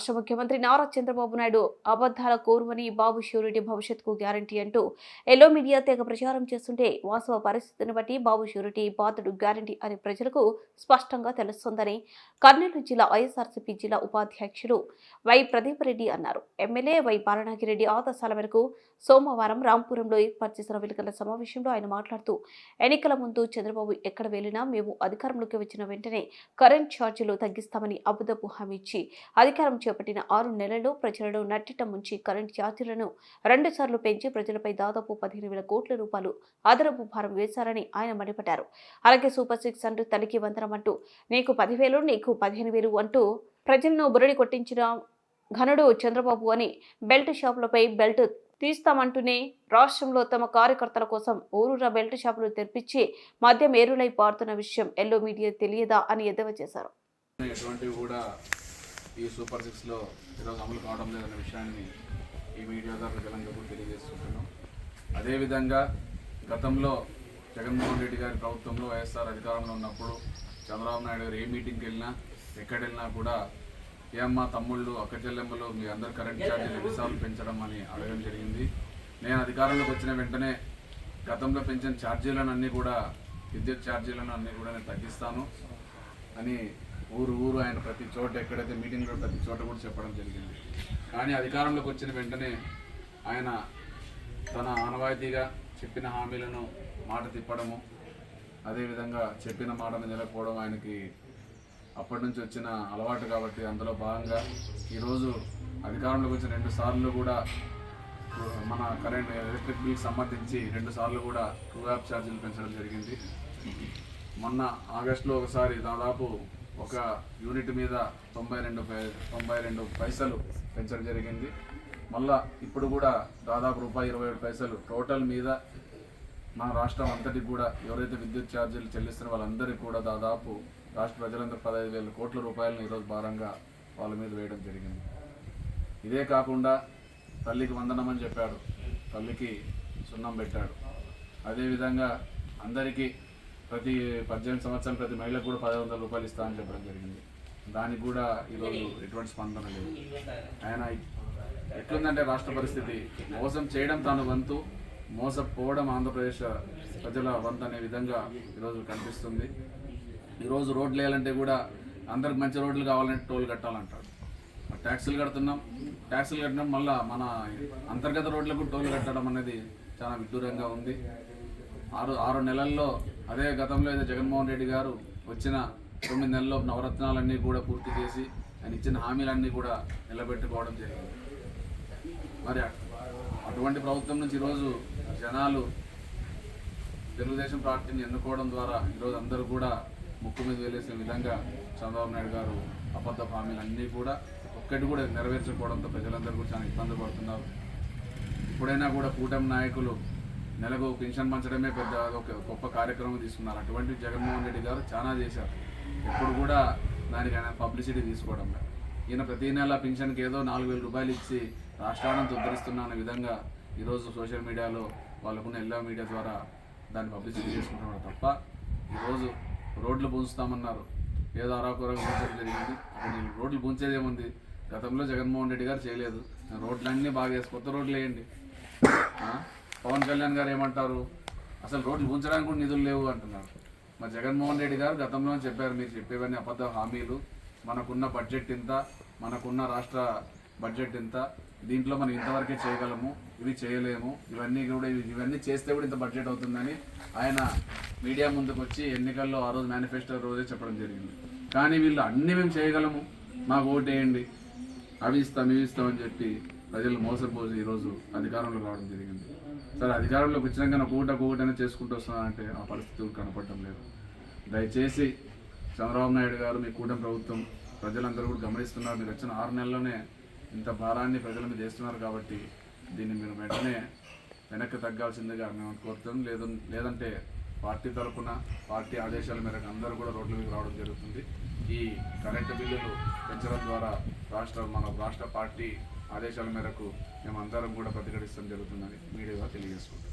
రాష్ట్ర ముఖ్యమంత్రి నారా చంద్రబాబు నాయుడు అబద్ధాల కోరుమని బాబు ష్యూరిటీ భవిష్యత్కు గ్యారంటీ అంటూ ఎల్లో మీడియా తెగ ప్రచారం చేస్తుంటే వాస్తవ పరిస్థితిని బట్టి బాబు షూరిటీ బాధుడు గ్యారంటీ అని ప్రజలకు స్పష్టంగా తెలుస్తోందని కర్నూలు జిల్లా వైఎస్ఆర్సీపీ జిల్లా ఉపాధ్యక్షుడు వై ప్రదీప్ రెడ్డి అన్నారు. ఎమ్మెల్యే వై బాలనాగిరెడ్డి ఆదేశాల మేరకు సోమవారం రాంపురంలో ఏర్పాటు చేసిన విలేకరుల సమావేశంలో ఆయన మాట్లాడుతూ ఎన్నికల ముందు చంద్రబాబు ఎక్కడ వెళ్ళినా మేము అధికారంలోకి వచ్చిన వెంటనే కరెంట్ ఛార్జీలు తగ్గిస్తామని అబద్ధపు హామీ ఇచ్చి అధికారం చేపట్టిన ఆరు నెలల్లో ప్రజలను నట్టిట ముంచి కరెంట్ ఛార్జీలను రెండుసార్లు పెంచి ప్రజలపై దాదాపు పదిహేను వేల కోట్ల రూపాయలు అదనపు భారం వేశారని ఆయన మండిపడ్డారు. అలాగే సూపర్ సిక్స్ అంటూ తల్లికి వందనం అంటూ నీకు పదివేలు నీకు పదిహేను వేలు అంటూ ప్రజలను బురడి కొట్టించిన ఘనుడు చంద్రబాబు అని బెల్ట్ షాపులపై బెల్ట్ తీస్తామంటూనే రాష్ట్రంలో తమ కార్యకర్తల కోసం ఊరూరా బెల్ట్ షాపులు తెరిపించి మద్యం ఏరులై పారుతున్న విషయం ఎల్లో మీడియా తెలియదా అని ఎద్దవ చేశారు. కూడా ఈ సూపర్ సిక్స్లో ఈరోజు అమలు కావడం లేదన్న విషయాన్ని ఈ మీడియా ద్వారా ప్రజలందరూ కూడా తెలియజేస్తున్నాం అదేవిధంగా గతంలో జగన్మోహన్ రెడ్డి గారి ప్రభుత్వంలో వైఎస్ఆర్ అధికారంలో ఉన్నప్పుడు చంద్రబాబు నాయుడు గారు ఏ మీటింగ్కి వెళ్ళినా ఎక్కడ వెళ్ళినా కూడా ఏమ్మా తమ్ముళ్ళు అక్క చెల్లెమ్మలు మీ అందరు కరెంట్ ఛార్జీలు ఎన్నిసార్లు పెంచడం అని అడగడం జరిగింది. నేను అధికారంలోకి వచ్చిన వెంటనే గతంలో పెంచిన ఛార్జీలను అన్నీ కూడా విద్యుత్ ఛార్జీలను అన్నీ కూడా నేను తగ్గిస్తాను అని ఊరు ఊరు ఆయన ప్రతి చోట ఎక్కడైతే మీటింగ్లో ప్రతి చోట కూడా చెప్పడం జరిగింది. కానీ అధికారంలోకి వచ్చిన వెంటనే ఆయన తన ఆనవాయితీగా చెప్పిన హామీలను మాట తిప్పడము అదేవిధంగా చెప్పిన మాటను నిలకపోవడం ఆయనకి అప్పటి నుంచి వచ్చిన అలవాటు కాబట్టి అందులో భాగంగా ఈరోజు అధికారంలోకి వచ్చిన రెండు సార్లు కూడా మన కరెంట్ ఎలక్ట్రిక్ బిల్ సంబంధించి రెండు సార్లు కూడా టూ యాప్ ఛార్జీలు పెంచడం జరిగింది. మొన్న ఆగస్టులో ఒకసారి దాదాపు ఒక యూనిట్ మీద తొంభై రెండు తొంభై రెండు పైసలు పెంచడం జరిగింది. మళ్ళా ఇప్పుడు కూడా దాదాపు రూపాయి ఇరవై ఏడు పైసలు టోటల్ మీద మన రాష్ట్రం అంతటి కూడా ఎవరైతే విద్యుత్ ఛార్జీలు చెల్లిస్తున్న వాళ్ళందరికీ కూడా దాదాపు రాష్ట్ర ప్రజలందరూ పదహైదు వేల కోట్ల రూపాయలను ఈరోజు భారంగా వాళ్ళ మీద వేయడం జరిగింది. ఇదే కాకుండా తల్లికి వందనం అని చెప్పాడు. తల్లికి సున్నం పెట్టాడు. అదేవిధంగా అందరికీ ప్రతి పద్దెనిమిది సంవత్సరం ప్రతి మహిళకు కూడా పది వందల రూపాయలు ఇస్తామని చెప్పడం జరిగింది. దానికి కూడా ఈరోజు ఎటువంటి స్పందన లేదు. ఆయన ఎట్లుందంటే రాష్ట్ర పరిస్థితి. మోసం చేయడం తాను వంతు మోసపోవడం ఆంధ్రప్రదేశ్ ప్రజల వంతు అనే విధంగా ఈరోజు కనిపిస్తుంది. ఈరోజు రోడ్లు వేయాలంటే కూడా అందరికి మంచి రోడ్లు కావాలంటే టోల్ కట్టాలంటాడు ట్యాక్సులు కడుతున్నాం ట్యాక్సులు కట్టడం మళ్ళీ మన అంతర్గత రోడ్లకు టోల్ కట్టడం అనేది చాలా విడ్డూరంగా ఉంది. ఆరు ఆరు నెలల్లో అదే గతంలో అయితే జగన్మోహన్ రెడ్డి గారు వచ్చిన తొమ్మిది నెలల్లో నవరత్నాలన్నీ కూడా పూర్తి చేసి ఆయన ఇచ్చిన హామీలన్నీ కూడా నిలబెట్టుకోవడం జరిగింది. మరి అటువంటి ప్రభుత్వం నుంచి ఈరోజు జనాలు తెలుగుదేశం పార్టీని ఎన్నుకోవడం ద్వారా ఈరోజు అందరూ కూడా ముక్కు మీద వేలేసిన విధంగా చంద్రబాబు నాయుడు గారు అబద్ధ హామీలు అన్నీ కూడా ఒక్కటి కూడా నెరవేర్చకపోవడంతో ప్రజలందరూ కూడా చాలా ఇబ్బంది పడుతున్నారు. ఇప్పుడైనా కూడా కూటమి నాయకులు నెలకు పెన్షన్ పంచడమే పెద్ద ఒక గొప్ప కార్యక్రమం తీసుకున్నారు. అటువంటి జగన్మోహన్ రెడ్డి గారు చాలా చేశారు. ఎప్పుడు కూడా దానికి ఆయన పబ్లిసిటీ తీసుకోవడం ఈయన ప్రతి నెల పెన్షన్కి ఏదో నాలుగు వేల రూపాయలు ఇచ్చి రాష్ట్రాన్ని ఉద్ధరిస్తున్న అనే విధంగా ఈరోజు సోషల్ మీడియాలో వాళ్ళకున్న ఎల్లో మీడియా ద్వారా దాన్ని పబ్లిసిటీ చేసుకుంటున్నారు తప్ప ఈరోజు రోడ్లు పూంచుతామన్నారు ఏదో అరాకురంగా పూంచడం జరిగింది. అప్పుడు రోడ్లు పూంచేది ఏముంది? గతంలో జగన్మోహన్ రెడ్డి గారు చేయలేదు. రోడ్లన్నీ బాగా వేసి కొత్త రోడ్లు వేయండి. పవన్ కళ్యాణ్ గారు ఏమంటారు? అసలు రోడ్లు ఉంచడానికి కూడా నిధులు లేవు అంటున్నారు. మరి జగన్మోహన్ రెడ్డి గారు గతంలో చెప్పారు మీరు చెప్పేవన్నీ అబద్ధ హామీలు. మనకున్న బడ్జెట్ ఇంత మనకున్న రాష్ట్ర బడ్జెట్ ఇంత దీంట్లో మనం ఇంతవరకే చేయగలము ఇవి చేయలేము ఇవన్నీ కూడా ఇవన్నీ చేస్తే కూడా ఇంత బడ్జెట్ అవుతుందని ఆయన మీడియా ముందుకు వచ్చి ఎన్నికల్లో ఆ రోజు మేనిఫెస్టో రోజే చెప్పడం జరిగింది. కానీ వీళ్ళు అన్నీ మేము చేయగలము మాకు ఓటేయండి అవి ఇస్తాం ఇవి ఇస్తాం అని చెప్పి ప్రజలు మోసపోసి ఈరోజు అధికారంలో రావడం జరిగింది. సరే అధికారంలోకి వచ్చినాక నా కూట కూటనే చేసుకుంటూ వస్తున్నానంటే ఆ పరిస్థితులు కనపడటం లేదు. దయచేసి చంద్రబాబు నాయుడు గారు మీ కూటమి ప్రభుత్వం ప్రజలందరూ కూడా గమనిస్తున్నారు. మీరు వచ్చిన ఆరు నెలల్లోనే ఇంత భారాన్ని ప్రజల మీద చేస్తున్నారు కాబట్టి దీన్ని మీరు వెంటనే వెనక్కి తగ్గాల్సిందిగా మేము కోరుతాం లేదు లేదంటే పార్టీ తరఫున పార్టీ ఆదేశాల మేరకు అందరూ కూడా రోడ్ల మీద రావడం జరుగుతుంది. ఈ కరెంటు బిల్లులు పెంచడం ద్వారా రాష్ట్ర మన రాష్ట్ర పార్టీ ఆదేశాల మేరకు మేము అందరం కూడా ప్రతిఘటిస్తాం జరుగుతుందని మీడియా తెలియజేసుకుంటాం